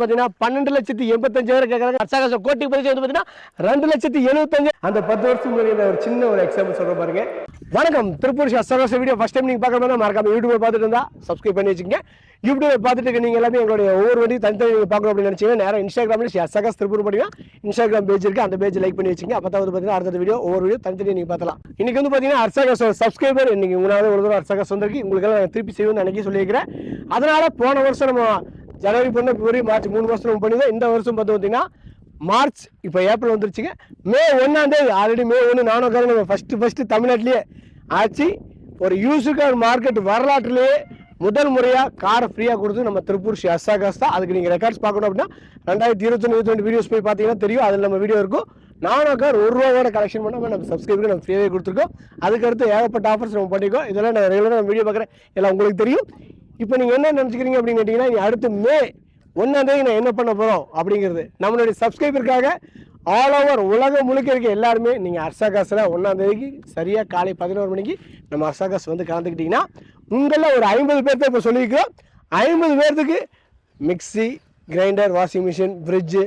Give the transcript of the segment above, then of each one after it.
பார்த்தீங்கன்னா பன்னெண்டு லட்சத்தி எண்பத்தஞ்சாயிரம் கேட்குறாங்க அர்சாகாச கோட்டி பரிசு வந்து பார்த்தீங்கன்னா ரெண்டு லட்சத்தி எழுபத்தஞ்சு அந்த பத்து வருஷம் முன்னாடி ஒரு சின்ன ஒரு எக்ஸாம்பிள் சொல்ற பாருங்க. வணக்கம். திருப்பூர் அர்சாகாச வீடியோ ஃபர்ஸ்ட் டைம் நீங்க பார்க்கற மாதிரி மறக்காம யூடியூப் பார்த்துட்டு இருந்தா சப்ஸ்கிரைப் பண்ணி வச்சுக்கங்க. யூடியூப் பார்த்துட்டு இருக்க நீங்க எல்லாமே எங்களுடைய ஒவ்வொரு வண்டி தனித்தனி நீங்க பார்க்கணும் அப்படின்னு நினைச்சீங்கன்னா நேரம் இன்ஸ்டாகிராம்ல அர்சாகாஸ் திருப்பூர் படிங்க. இன்ஸ்டாகிராம் பேஜ் இருக்கு. அந்த பேஜ் லைக் பண்ணி வச்சுங்க அப்போ தான் வந்து பார்த்தீங்கன்னா அடுத்த வீடியோ ஒவ்வொரு வீடியோ தனித்தனி நீங்க பார்த்தலாம் இன்னைக்கு வந்து பார்த்தீங்கன்னா அர்சாகாஸ் சப்ஸ்கிரைபர் இன்னைக்கு உங்களால ஒரு தடவை அர்சாகாஸ் வந்திருக்கு உங்களுக்கு எல்லாம் திருப்பி செய்வேன்னு அன்னைக்கு சொல்லியிருக்கிறேன். அதனால போன வருஷம் நம்ம ஜனவரி பண்ண பிப்ரவரி மார்ச் மூணு வருஷம் நம்ம பண்ணிதான். இந்த வருஷம் பார்த்து பார்த்தீங்கன்னா மார்ச் இப்போ ஏப்ரல் வந்துருச்சுங்க. மே ஒன்றாம் தேதி ஆல்ரெடி மே ஒன்று நானும் உட்காந்து நம்ம ஃபஸ்ட்டு ஃபஸ்ட்டு தமிழ்நாட்டிலேயே ஆச்சு. ஒரு யூசு கார் மார்க்கெட் வரலாற்றுலேயே முதல் முறையாக காரை ஃப்ரீயாக கொடுத்து நம்ம திருப்பூர் ஸ்ரீ அசாகாஸ் தான். அதுக்கு நீங்கள் ரெக்கார்ட்ஸ் பார்க்கணும் அப்படின்னா ரெண்டாயிரத்தி இருபத்தொன்று இருபத்தி வீடியோஸ் போய் பார்த்தீங்கன்னா தெரியும். அதில் நம்ம வீடியோ இருக்கும். நானும் கார் ஒரு ரூபாவோட கலெக்ஷன் பண்ணாமல் நம்ம சப்ஸ்கிரைபருக்கு நம்ம ஃப்ரீயாகவே கொடுத்துருக்கோம். அதுக்கடுத்து ஏகப்பட்ட ஆஃபர்ஸ் நம்ம பண்ணிக்கோ இதெல்லாம் நான் ரெகுலராக நம்ம வீடியோ பார்க்குறேன். எல்லாம் உங்களுக்கு தெரியும். இப்போ நீங்கள் என்ன நினச்சிக்கிறீங்க அப்படின்னு கேட்டிங்கன்னா நீ அடுத்து மே ஒன்றாம் தேதி நான் என்ன பண்ண போகிறோம் அப்படிங்கிறது. நம்மளுடைய சப்ஸ்கிரைபருக்காக ஆல் ஓவர் உலகம் முழுக்க இருக்க எல்லாருமே நீங்கள் அர்சாகாஸில் ஒன்றாம் தேதிக்கு சரியாக காலை பதினோரு மணிக்கு நம்ம அர்சாகாஸ் வந்து கலந்துக்கிட்டிங்கன்னா உங்களில் ஒரு ஐம்பது பேர்த்த இப்போ சொல்லியிருக்கிறோம். ஐம்பது பேர்த்துக்கு mixie grinder washing machine fridge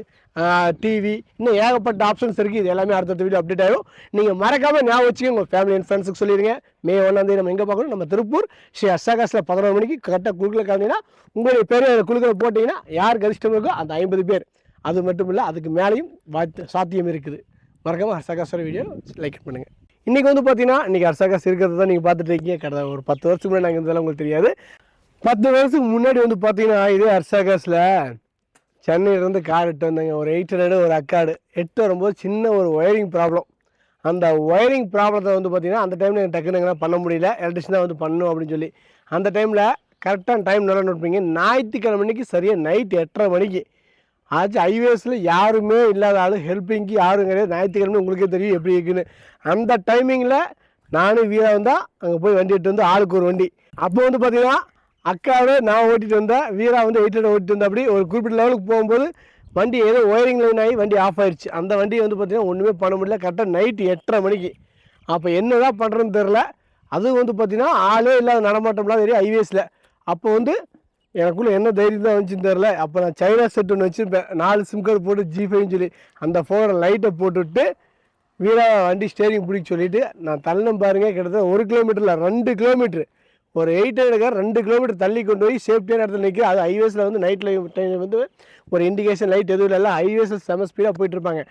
TV இன்னும் ஏகப்பட்ட ஆப்ஷன்ஸ் இருக்குது இது எல்லாமே அடுத்தடுத்த வீடியோ அப்டேட் ஆகும் நீங்கள் மறக்காமல் ஞாபகம் வச்சுக்க உங்கள் ஃபேமிலி அண்ட் ஃப்ரெண்ட்ஸுக்கு சொல்லிடுங்க. மே ஒன்றாந்தேதி நம்ம எங்கே பார்க்கணும்? நம்ம திருப்பூர் ஸ்ரீ அசாகாஸில் பதினோரு மணிக்கு கரெக்டாக குழுக்கில் கலந்தீங்கன்னா உங்களுடைய பேர் குழுக்கில் போட்டிங்கன்னா யார் கரிஷ்டம் இருக்கோ அந்த ஐம்பது பேர். அது மட்டும் இல்லை அதுக்கு மேலேயும் வாய்ப்பு சாத்தியம் இருக்குது. மறக்காமல் அர்சாகாஸோட வீடியோ லைக் பண்ணுங்கள் இன்றைக்கி வந்து பார்த்தீங்கன்னா இன்றைக்கி அர்சாகாஸ் இருக்கிறது தான் நீங்கள் பார்த்துட்டு இருக்கீங்க. கடந்த ஒரு பத்து வருஷத்துக்கு முன்னாடி நாங்கள் இருந்ததெல்லாம் உங்களுக்கு தெரியாது. பத்து வருஷத்துக்கு முன்னாடி வந்து பார்த்தீங்கன்னா இதே அர்சாகாஸில் சென்னையிலேருந்து கார் எட்டு வந்தாங்க. ஒரு எயிட் ஹண்ட்ரடு ஒரு அக்காடு. எட்டு வரும்போது சின்ன ஒரு ஒயரிங் ப்ராப்ளம் அந்த ஒயரிங் ப்ராப்ளத்தை வந்து பார்த்திங்கன்னா அந்த டைமில் எனக்கு டக்குன்னு எங்களால் பண்ண முடியல. எலக்ட்ரிஷன் தான் வந்து பண்ணணும் அப்படின்னு சொல்லி. அந்த டைமில் கரெக்டான டைம் நல்லா நோட்பீங்க ஞாயிற்றுக்கிழமை மணிக்கு சரியாக நைட் எட்டரை மணிக்கு. ஆச்சு ஹைவேஸில் யாருமே இல்லாத ஆள் ஹெல்ப்பிங்க்கு யாரும் கிடையாது. ஞாயிற்றுக்கிழமை உங்களுக்கே தெரியும் எப்படி இருக்குன்னு. அந்த டைமிங்கில் நானும் வீரா வந்தால் அங்கே போய் வண்டி எடுத்து வந்து ஆளுக்கு ஒரு வண்டி. அப்போ வந்து பார்த்திங்கன்னா அக்காவே நான் ஓட்டிகிட்டு வந்தேன் வீரா வந்து எயிட் ஹண்ட்ரட் ஓட்டிட்டு வந்தா அப்படி ஒரு குறிப்பிட்ட லெவலுக்கு போகும்போது வண்டி ஏதோ ஒயரிங் லைன் ஆகி வண்டி ஆஃப் ஆயிடுச்சு அந்த வண்டி வந்து பார்த்தீங்கன்னா ஒன்றுமே பண்ண முடியல. கரெக்டாக நைட்டு எட்டரை மணிக்கு. அப்போ என்ன தான் பண்ணுறதுன்னு தெரில அதுவும் வந்து பார்த்திங்கன்னா ஆளே இல்லாத நடமாட்டம் இல்லாத ஏரியா ஹைவேஸில் அப்போ வந்து எனக்குள்ளே என்ன தைரியம் தான் வந்துச்சுன்னு தெரில அப்போ நான் சைனா செட் ஒன்று வச்சுருப்பேன். நாலு சிம் கார்டு போட்டு ஜிஃபைன்னு சொல்லி அந்த ஃபோனை லைட்டை போட்டுவிட்டு வீரா வண்டி ஸ்டேரிங் பிடிக்க சொல்லிவிட்டு நான் தள்ளனம் பாருங்கள் கிட்டத்தட்ட ஒரு கிலோமீட்டரில் ரெண்டு கிலோமீட்ரு ஒரு எயிட் ஹண்ட்ரட் ரெண்டு கிலோமீட்டர் தள்ளி கொண்டு போய் சேஃப்டியான இடத்துல நிற்கும் அது ஹைவேஸில் வந்து நைட்டில் டைம் வந்து ஒரு இண்டிகேஷன் லைட் எதுவும் இல்லை ஹைவேஸில் செம ஸ்பீடாக போயிட்டுருப்பாங்க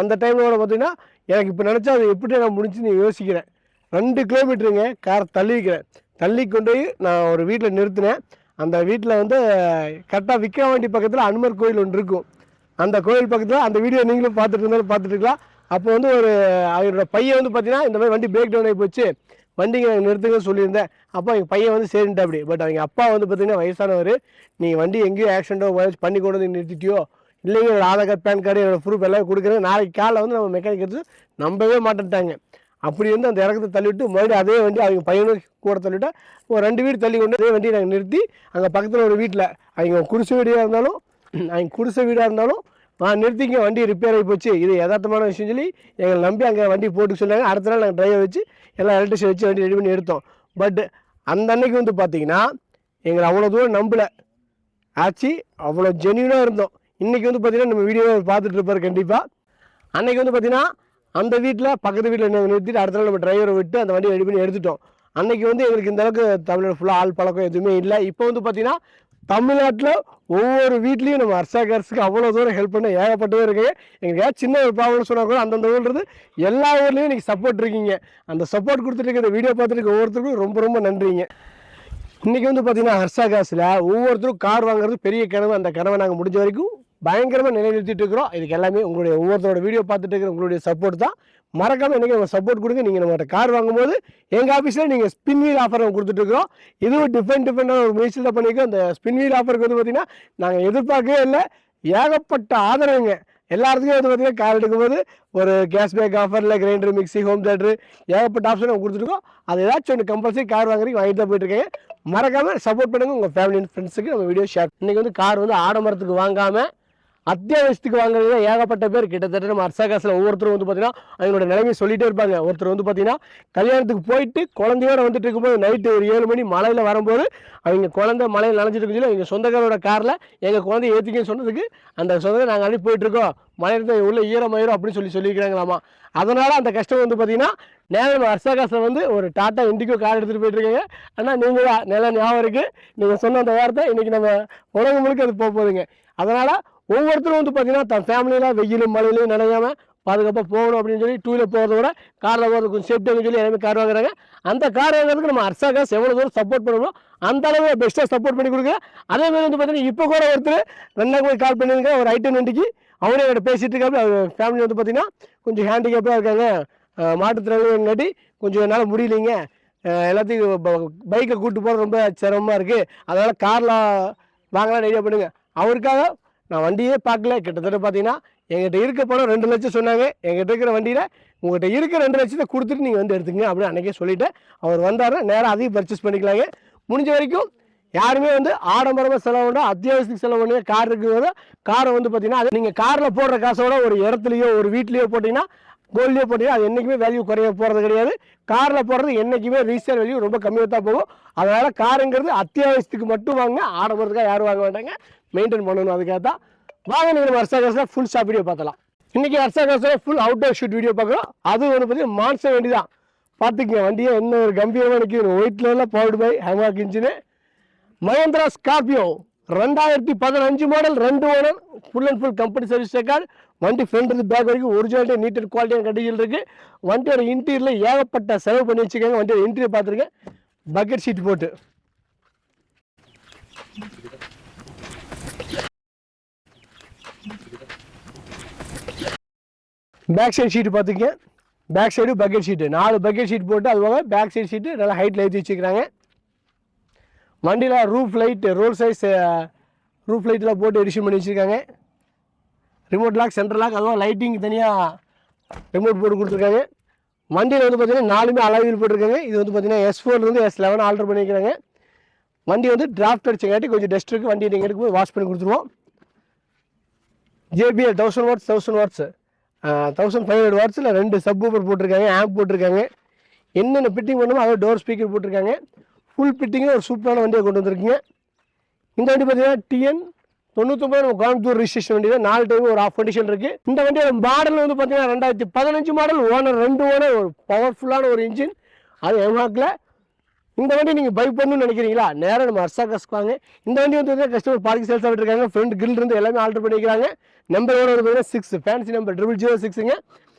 அந்த டைமில் கூட பார்த்தீங்கன்னா எனக்கு இப்போ நினச்சா அது எப்படி நான் முடிச்சுன்னு யோசிக்கிறேன். ரெண்டு கிலோமீட்டருங்க கார் தள்ளிக்கிறேன் தள்ளி கொண்டு போய் நான் ஒரு வீட்டில் நிறுத்தினேன். அந்த வீட்டில் வந்து கரெக்டாக விக்கிரவாண்டி பக்கத்தில் அனுமர் கோயில் ஒன்று இருக்கும். அந்த கோயில் பக்கத்தில் அந்த வீடியோ நீங்களும் பார்த்துட்டு இருந்தாலும் பார்த்துட்டு இருக்கலாம். அப்போ வந்து ஒரு அவரோட பையன் வந்து பார்த்தீங்கன்னா இந்த மாதிரி வண்டி பிரேக் டவுன் ஆகி போச்சு. வண்டிங்க நிறுத்துங்க சொல்லியிருந்தேன். அப்போ எங்கள் பையன் வந்து சரின்ட்டு அப்படி பட் அவங்க அப்பா வந்து பார்த்தீங்கன்னா வயசானவர். நீங்கள் வண்டி எங்கேயோ ஆக்சிடென்ட்டோ பண்ணி கொண்டு வந்து நிறுத்திட்டியோ இல்லைங்க என்னோட ஆதார் கார்டு பேன் கார்டு என்னோட ப்ரூஃப் எல்லாம் கொடுக்குறேன். நாளைக்கு காலைல வந்து நம்ம மெக்கானிக் எடுத்து நம்பவே மாட்டேன்ட்டாங்க. அப்படி இருந்து அந்த இறக்கத்தை தள்ளிவிட்டு மறுபடியும் அதே வண்டி அவங்க பையனும் கூட தள்ளிவிட்டா ஒரு ரெண்டு வீடு தள்ளி கொண்டு அதே வண்டியை நாங்கள் நிறுத்தி அங்கே பக்கத்தில் ஒரு வீட்டில் அவங்க குடிசை வீடாக இருந்தாலும் அவங்க குடிசை வீடாக இருந்தாலும் ஆ நிறுத்திங்க வண்டி ரிப்பேர் ஆகி போச்சு. இது யதார்த்தமான விஷயம் சொல்லி எங்களை நம்பி அங்கே வண்டி போட்டு சொன்னாங்க. அடுத்த நாள் நாங்கள் டிரைவர் வச்சு எல்லாம் எலக்ட்ரிஷியன் வச்சு வண்டி ரெடி பண்ணி எடுத்தோம். பட் அந்த அன்னைக்கு வந்து பார்த்தீங்கன்னா எங்களை அவ்வளோ தூரம் நம்பலை. ஆச்சு அவ்வளோ ஜென்யூனாக இருந்தோம். இன்றைக்கி வந்து பார்த்தீங்கன்னா நம்ம வீடியோ பார்த்துட்டு இருப்பார் கண்டிப்பாக அன்றைக்கி வந்து பார்த்தீங்கன்னா அந்த வீட்டில் பக்கத்து வீட்டில் நாங்கள் நிறுத்திட்டு அடுத்த நாள் நம்ம டிரைவரை விட்டு அந்த வண்டியை ரெடி பண்ணி எடுத்துட்டோம். அன்றைக்கி வந்து எங்களுக்கு இந்த அளவுக்கு தமிழ்நாடு ஃபுல்லாக ஆள் பழக்கம் எதுவுமே இல்லை. இப்போ வந்து பார்த்தீங்கன்னா தமிழ்நாட்டில் ஒவ்வொரு வீட்லேயும் நம்ம அர்சாகர்ஸுக்கு அவ்வளோ தூரம் ஹெல்ப் பண்ண ஏகப்பட்டவே இருக்கு எங்களுக்கு சின்ன ஒரு ப்ராப்ளம் சொன்னால் கூட அந்தந்த ஊர்ன்றது எல்லா ஊர்லேயும் இன்றைக்கி சப்போர்ட் இருக்கீங்க. அந்த சப்போர்ட் கொடுத்துட்டு இருக்க வீடியோ பார்த்துட்டு ஒவ்வொருத்தருக்கும் ரொம்ப ரொம்ப நன்றிங்க. இன்றைக்கி வந்து பார்த்திங்கன்னா ஹர்ஷா ஹர்ஷாகாஸில் ஒவ்வொருத்தரும் கார் வாங்குறது பெரிய கனவு. அந்த கனவை நாங்கள் முடிஞ்ச வரைக்கும் பயங்கரமாக நிலைநிறுத்திட்டு இருக்கிறோம். இதுக்கு எல்லாமே உங்களுடைய ஒவ்வொருத்தரோட வீடியோ பார்த்துட்டு இருக்கிற உங்களுடைய சப்போர்ட் தான். மறக்காமல் எனக்கு நம்ம சப்போர்ட் கொடுங்க. நீங்கள் நம்மகிட்ட கார் வாங்கும்போது எங்கள் ஆஃபீஸில் நீங்கள் ஸ்பின் வீல் ஆஃபர் கொடுத்துட்டு கொடுத்துட்ருக்கோம் இதுவும் டிஃப்ரெண்ட் டிஃப்ரெண்டான ஒரு முயற்சியில் தான் பண்ணியிருக்கோம். அந்த ஸ்பின் வீல் ஆஃபருக்கு வந்து பார்த்தீங்கன்னா நாங்கள் எதிர்பார்க்கவே இல்லை. ஏகப்பட்ட ஆதரவுங்க. எல்லாத்துக்கும் வந்து பார்த்தீங்கன்னா கார் எடுக்கும்போது ஒரு கேஷ்பேக் ஆஃபரில் கிரைண்டர் மிக்சி ஹோம் தேட்டரு ஏகப்பட்ட ஆப்ஷன் நம்ம கொடுத்துருக்கோம் அது ஏதாச்சும் ஒன்று கம்பல்சரி கார் வாங்குறதுக்கு வாங்கிட்டு தான் போயிட்டுருக்கேன் மறக்காமல் சப்போர்ட் பண்ணுங்கள் உங்கள் ஃபேமிலி அண்ட் ஃப்ரெண்ட்ஸுக்கு நம்ம வீடியோ ஷேர் இன்றைக்கி வந்து கார் வந்து ஆடமரத்துக்கு வாங்காமல் அத்தியாவசியத்துக்கு வாங்குறது ஏகப்பட்ட பேர் கிட்டத்தட்ட நம்ம அர்சாகாசில் ஒவ்வொருத்தரும் வந்து பார்த்தீங்கன்னா அவங்களோட நிலைமையை சொல்லிட்டே இருப்பாங்க. ஒருத்தர் வந்து பார்த்தீங்கன்னா கல்யாணத்துக்கு போயிட்டு குழந்தையோட வந்துட்டு இருக்கும்போது நைட்டு ஒரு ஏழு மணி மலையில் வரும்போது அவங்க குழந்தை மலையில் நினைஞ்சிட்டு இருக்கு சொல்லி அவங்க சொந்தக்காரோட காரில் எங்கள் குழந்தைய ஏற்றிக்கன்னு சொன்னதுக்கு அந்த சொந்தத்தை நாங்கள் அனுப்பி போயிட்டு இருக்கோம் மலையில் உள்ள ஈரமாயிரும் அப்படின்னு சொல்லி சொல்லியிருக்கிறாங்களாமா. அதனால் அந்த கஷ்டம் வந்து பார்த்தீங்கன்னா நேரம் அர்சாகாசில் வந்து ஒரு டாட்டா இண்டிகோ கார் எடுத்துகிட்டு போயிட்டுருக்கீங்க. ஆனால் நீங்கள் தான். நல்லா ஞாபகம் இருக்குது நீங்கள் சொன்ன அந்த வார்த்தை இன்றைக்கி நம்ம உலகம் முழுக்க அது போக போகுதுங்க. அதனால் ஒவ்வொருத்தரும் வந்து பார்த்தீங்கன்னா தன் ஃபேமிலியில் வெயிலும் மழையிலும் நினையாமல் பாதுகாப்பாக போகணும் அப்படின்னு சொல்லி டூ வீலர் போகிறத விட காரில் போகிறது கொஞ்சம் சேஃப்டியாக சொல்லி எல்லாமே கார் வாங்குறாங்க. அந்த கார் வாங்குறதுக்கு நம்ம அரசாங்கம் எவ்வளோ தூரம் சப்போர்ட் பண்ணணும் அந்த அளவு பெஸ்ட்டாக சப்போர்ட் பண்ணி கொடுக்குறேன் அதே மாதிரி வந்து பார்த்தீங்கன்னா இப்போ கூட ஒருத்தர் ரெண்டாவது போய் கால் பண்ணியிருக்கேன் ஒரு ஐட்டன் வண்டிக்கு அவரே என்கிட்ட பேசிகிட்டு இருக்காரு அவர் ஃபேமிலி வந்து பார்த்திங்கன்னா கொஞ்சம் ஹேண்டிகேப்பாக இருக்காங்க. மாற்றுத்திறனாட்டி கொஞ்சம் என்னால் முடியலைங்க. எல்லாத்தையும் பைக்கை கூப்பிட்டு போகிறது ரொம்ப சிரமமாக இருக்குது அதனால் காரில் வாங்கலாம் ஐடியா பண்ணுங்கள் அவருக்காக நான் வண்டியே பார்க்கல. கிட்டத்தட்ட பார்த்தீங்கன்னா எங்கிட்ட இருக்க பணம் ரெண்டு லட்சம் சொன்னாங்க. எங்கிட்ட இருக்கிற வண்டியில் உங்கள்கிட்ட இருக்க ரெண்டு லட்சத்தை கொடுத்துட்டு நீங்கள் வந்து எடுத்துங்க அப்படின்னு அன்றைக்கே சொல்லிவிட்டு அவர் வந்தார் நேராக அதையும் பர்ச்சேஸ் பண்ணிக்கலாங்க. முடிஞ்ச வரைக்கும் யாருமே வந்து ஆடம்பரமாக செலவு பண்ணால் அத்தியாவசியத்துக்கு செலவு பண்ணுங்க கார் இருக்கும்போது காரை வந்து பார்த்தீங்கன்னா அது நீங்கள் காரில் போடுற காசோட ஒரு இடத்துலையோ ஒரு வீட்லேயோ போட்டிங்கன்னா கோல்டே போட்டிங்கன்னா அது என்றைக்குமே வேல்யூ குறைய போகிறது கிடையாது. காரில் போடுறது என்றைக்குமே ரீசேல் வேல்யூ ரொம்ப கம்மியாக தான் போகும். அதனால் காருங்கிறது அத்தியாவசியத்துக்கு மட்டும் வாங்க ஆடம்பரத்துக்காக யாரும் வாங்க மாட்டாங்க. மெயின்டைன் பண்ணணும் அதுக்காக தான். வாங்க நீங்கள் வருஷா அர்சாகாசில் ஃபுல் ஷாப் வீடியோ பார்த்தலாம் இன்றைக்கி அர்சாகாசில் ஃபுல் அவுட்டோர் ஷூட் வீடியோ பார்க்குறோம். அதுவும் ஒன்று பார்த்தீங்கன்னா மான்சர் வண்டி தான் பார்த்துக்கங்க வண்டியை என்ன ஒரு கம்பீரமாக நிற்கிது ஒயிட்ல பவுடு பை ஹேமாக் இன்ஜினு மகேந்திரா ஸ்கார்பியோ ரெண்டாயிரத்தி பதினஞ்சு மாடல் ரெண்டு owner full and full company service record வண்டி ஃப்ரண்ட்லேருந்து பேக் வரைக்கும் ஒரிஜினாலிட்டி நீட் அண்ட் குவாலிட்டியான கண்டிஷன் இருக்குது வண்டியோட இன்டீரியரில் ஏகப்பட்ட செலவு பண்ணி வச்சுருக்காங்க. வண்டியோட இன்டீரியர் பார்த்துருக்கேன். பக்கெட் ஷீட் போட்டு. பேக் சைடு ஷீட் பார்த்துக்கங்க பேக் சைடு பக்கெட் ஷீட்டு நாலு பக்கெட் ஷீட் போட்டு அது போக பேக் சைடு ஷீட்டு நல்லா ஹைட்டில் ஏற்றி வச்சுக்கிறாங்க வண்டியில் roof light roll size roof லைட்லாம் போட்டு எடிஷன் பண்ணி வச்சுருக்காங்க. ரிமோட் லாக் சென்ட்ரல் லாக் அதுவும் லைட்டிங் தனியாக ரிமோட் போட்டு கொடுத்துருக்காங்க. வண்டியில் வந்து பார்த்தீங்கன்னா நாலுமே அளவில் போட்டிருக்காங்க. இது வந்து பார்த்தீங்கன்னா எஸ் ஃபோர்லேருந்து எஸ் லெவன் ஆர்டர் பண்ணிக்கிறாங்க. வண்டி வந்து டிராஃப்ட் அடிச்சங்காட்டி கொஞ்சம் டஸ்ட் இருக்குது வண்டி நீங்கள் எடுக்கும்போது வாஷ் பண்ணி கொடுத்துருவோம். JBL thousand watts thousand watts thousand five hundred வாட்ஸில் ரெண்டு சப் ஊப்பர் போட்டிருக்காங்க. ஆம்ப் போட்டிருக்காங்க. என்னென்ன ஃபிட்டிங் பண்ணுமோ அதை டோர் ஸ்பீக்கர் போட்டிருக்காங்க. ஃபுல் ஃபிட்டிங்கில் ஒரு சூப்பரான வண்டியை கொண்டு வந்திருக்கீங்க. இந்த வண்டி பார்த்தீங்கன்னா டிஎன் தொண்ணூத்தொம்பது நம்ம கோயம்புத்தூர் ரிஜிஸ்ட்ரேஷன் வண்டி தான் நாலு டைம் ஒரு ஆஃப் கண்டிஷன் இருக்குது இந்த வண்டியோட மாடல் வந்து பார்த்தீங்கன்னா ரெண்டாயிரத்தி பதினஞ்சு மாடல் ஓனர் ரெண்டு ஓனர் ஒரு பவர்ஃபுல்லான ஒரு இன்ஜின் அது எம்ஹாக்கில் இந்த வண்டி நீங்கள் பை பண்ணணும்னு நினைக்கிறீங்களா? நேராக நம்ம அர்சாகாஸ்க்கு கசுவாங்க இந்த வண்டி வந்து கஸ்டமர் பார்க்கிங் சேல்ஸ் விட்டுருக்காங்க. ஃப்ரண்ட் கிரில் இருந்து எல்லாமே ஆர்டர் பண்ணிக்கிறாங்க. நம்பர் வந்து பார்த்தீங்கன்னா six fancy number triple zero சிக்ஸுங்க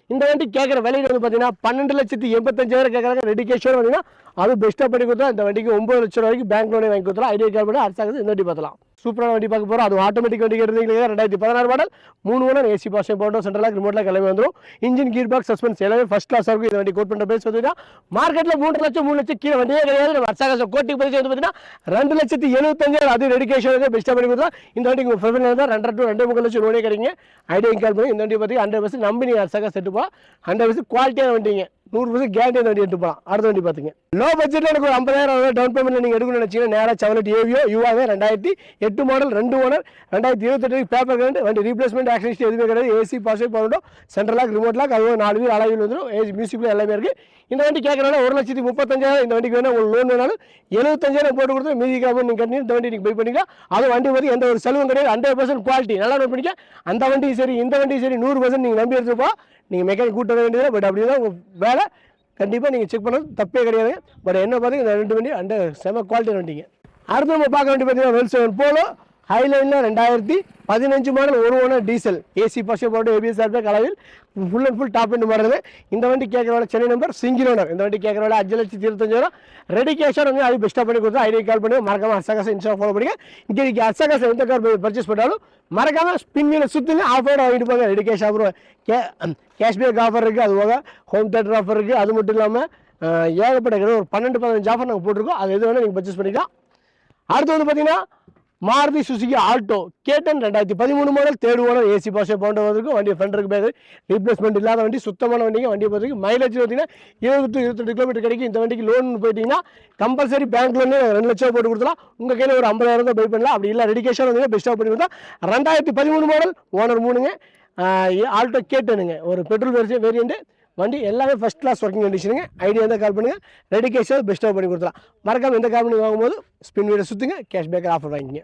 இந்த வண்டி கேட்குற விலையில் வந்து பார்த்தீங்கன்னா பன்னெண்டு லட்சத்தி எண்பத்தஞ்சாயிரம் கேட்குறாங்க ரெடி கேஷோட வந்தீங்கன்னா அது பெஸ்ட்டாக பண்ணி கொடுத்தா இந்த வண்டிக்கு ஒம்பது லட்சம் ரூபாய்க்கு பேங்க் லோனே வாங்கி கொடுத்தலாம் ஐடியா கார்டு பண்ணி அரசாங்கத்தை இந்த வண்டி பார்த்தலாம் சூப்பரான வண்டி பார்க்க போகிறோம் அது ஆட்டோமேட்டிக் வண்டி கேட்டீங்க ரெண்டாயிரத்தி பதினாறு மாடல் மூணு ஓனர் ஏசி பாஷன் போட்டோ சென்ட்ரலாக ரிமோட்டில் கிளம்பி வந்துடும் இன்ஜின் கீர் பாக்ஸ் சஸ்பென்ஸ் எல்லாமே ஃபஸ்ட் கிளாஸ் இருக்கும். இந்த வண்டி கோட் பண்ணுற பிரைஸ் பார்த்தீங்கன்னா மார்க்கெட்டில் மூன்று லட்சம் மூணு லட்சம் கீழே வண்டியே கிடையாது. நம்ம அரசாங்க கோட்டிக்கு பிரைஸ் வந்து பார்த்தீங்கன்னா ரெண்டு லட்சத்தி எழுபத்தஞ்சாயிரம் அது ரெடிகேஷன் பெஸ்ட்டாக பண்ணி கொடுத்தா இந்த வண்டி உங்கள் ஃபெமிலியில் தான் ரெண்டரை டு ரெண்டு மூணு லட்சம் லோனே கிடைங்க ஐடியா கால் பண்ணி இந்த வண்டி பற்றி ஹண்ட்ரட் பர்சன்ட் நம்பி நீங்கள் அரசாங்க செட்டு போகலாம். ஹண்ட்ரட் பர்சன்ட் குவாலிட்டியான வண்டிங்க. நூறு பர்சன்ட் கேரண்டியான வண்டி எடுத்து போகலாம் அடுத்த வண்டி பார்த்துங்க லோ பட்ஜெட்டில் எனக்கு ஒரு ஐம்பதாயிரம் டவுன் பேமெண்ட் நீங்கள் எடுக்கணும்னு நினச்சிங்கன்னா நேராக செவலட் ஏவியோ யூவாவே ரெண்டாயிரத்தி எட்டு மாடல் ரெண்டு ஓனர் ரெண்டாயிரத்தி இருபத்தெட்டு பேப்பர் கரண்ட் வண்டி ரீப்ளேஸ்மெண்ட் ஆக்சிடென்ட் எதுவுமே கிடையாது. ஏசி பாஸ் பண்ணணும் சென்ட்ரல் லாக் ரிமோட் லாக் அதுவும் நாலு வீல் அளவில் வந்துடும் ஏசி மியூசிக்கில் எல்லாமே இருக்குது இந்த வண்டி கேட்குறனால ஒரு லட்சத்தி முப்பத்தஞ்சாயிரம் இந்த வண்டிக்கு வேணும் உங்களுக்கு லோன் வேணாலும் எழுபத்தஞ்சாயிரம் போட்டு கொடுத்து மீதி கிராமம் நீங்கள் கட்டி இந்த வண்டி நீங்கள் பை பண்ணிக்கலாம். அது வண்டி வந்து எந்த ஒரு செலவும் கிடையாது. ஹண்ட்ரட் பர்சன்ட் குவாலிட்டி நல்லா நோட் பண்ணிக்க. அந்த வண்டியும் சரி இந்த வண்டியும் சரி நூறு பர்சன்ட் நீங்கள் நம்பி எடுத்துப்போ நீங்கள் மெக்கானிக் கூட்ட வேண்டியது பட் அப்படி தான் உங்கள் வேலை கண்டிப்பாக நீங்கள் செக் பண்ணால் தப்பே கிடையாது. பட் என்ன பார்த்தீங்கன்னா இந்த ரெண்டு வண்டி அந்த செம குவாலிட்டி வண்டிங்க. அடுத்து நம்ம பார்க்க வேண்டிய பார்த்தீங்கன்னா வெல் செவன் போலோ ஹைலைனில் ரெண்டாயிரத்தி பதினஞ்சு மாடல் ஒரு ஓனர் டீசல் ஏசி பஸ்ஸை போட்டு ஏபிஎஸ் ஆர்பேக் அளவில் full and full top and model இந்த வண்டி கேட்குறவங்க சென்னை நம்பர் சிங்கிள் ஓனர் இந்த வண்டி கேட்குறவங்க அஞ்சு லட்சத்தி இருபத்தஞ்சாயிரம் ரெடி கேஷாக வந்து அது பெஸ்ட்டாக பண்ணி கொடுத்தா ஐடியா கால் பண்ணி மறக்காம அசகாசம் இன்ஸ்டா ஃபாலோ பண்ணுங்க இங்கே அசகாசம் எந்த கார் பர்ச்சேஸ் பண்ணாலும் மறக்காம ஸ்பின் வீல சுற்றுங்க ஆஃபரோட வாங்கிட்டு போங்க ரெடி கேஷ் அப்புறம் கே கேஷ்பேக் ஆஃபர் இருக்குது அது போக ஹோம் தேட்டர் ஆஃபர் இருக்குது அது மட்டும் இல்லாமல் ஏகப்பட்ட கிடையாது ஒரு பன்னெண்டு பதினஞ்சு ஆஃபர் நாங்கள் போட்டிருக்கோம் அது எது வேணால் நீங்கள் பர்ச்சேஸ் பண்ணிக்கலாம் அடுத்து வந்து பார்த்தீங்கன்னா மாருதி சுசுகி ஆல்டோ கேட்டன் ரெண்டாயிரத்தி பதிமூணு மாடல் தேர்டு ஓனர் ஏசி பாஷை போன்ற வண்டி ஃப்ரெண்டருக்கு பேர். ரீப்ளேஸ்மெண்ட் இல்லாத வண்டி சுத்தமான வண்டிங்க வண்டியை பொறுத்தவரைக்கும் மைலேஜ் பார்த்தீங்கன்னா இருபது இருபத்தெட்டு கிலோமீட்டர் கிடைக்கும். இந்த வண்டிக்கு லோன் போயிட்டீங்கன்னா கம்பல்சரி பேங்க் லோன் ரெண்டு லட்சம் போட்டு கொடுத்தலாம் உங்கள் கையில் ஒரு ஐம்பதாயிரம் தான் பை பண்ணலாம். அப்படி இல்லை ரெடிகேஷன் வந்து பெஸ்ட்டாக பண்ணி கொடுத்தா ரெண்டாயிரத்தி பதிமூணு மாடல் ஓனர் மூணுங்க. ஆல்டோ கேட்டனுங்க. ஒரு பெட்ரோல் வெர்சி வேரியண்ட்டு வண்டி எல்லாமே ஃபஸ்ட் கிளாஸ் ஒர்க்கிங் கண்டிஷனுங்க ஐடியா இருந்தால் கால் பண்ணுங்கள் ரெடி கேஷாக பெஸ்ட்டாக பண்ணி கொடுத்துலாம் மறக்காமல் எந்த கால் பண்ணி வாங்கும்போது ஸ்பின் வீடை சுற்றுங்க கேஷ்பேக்கர் ஆஃபர் வாங்கிங்க.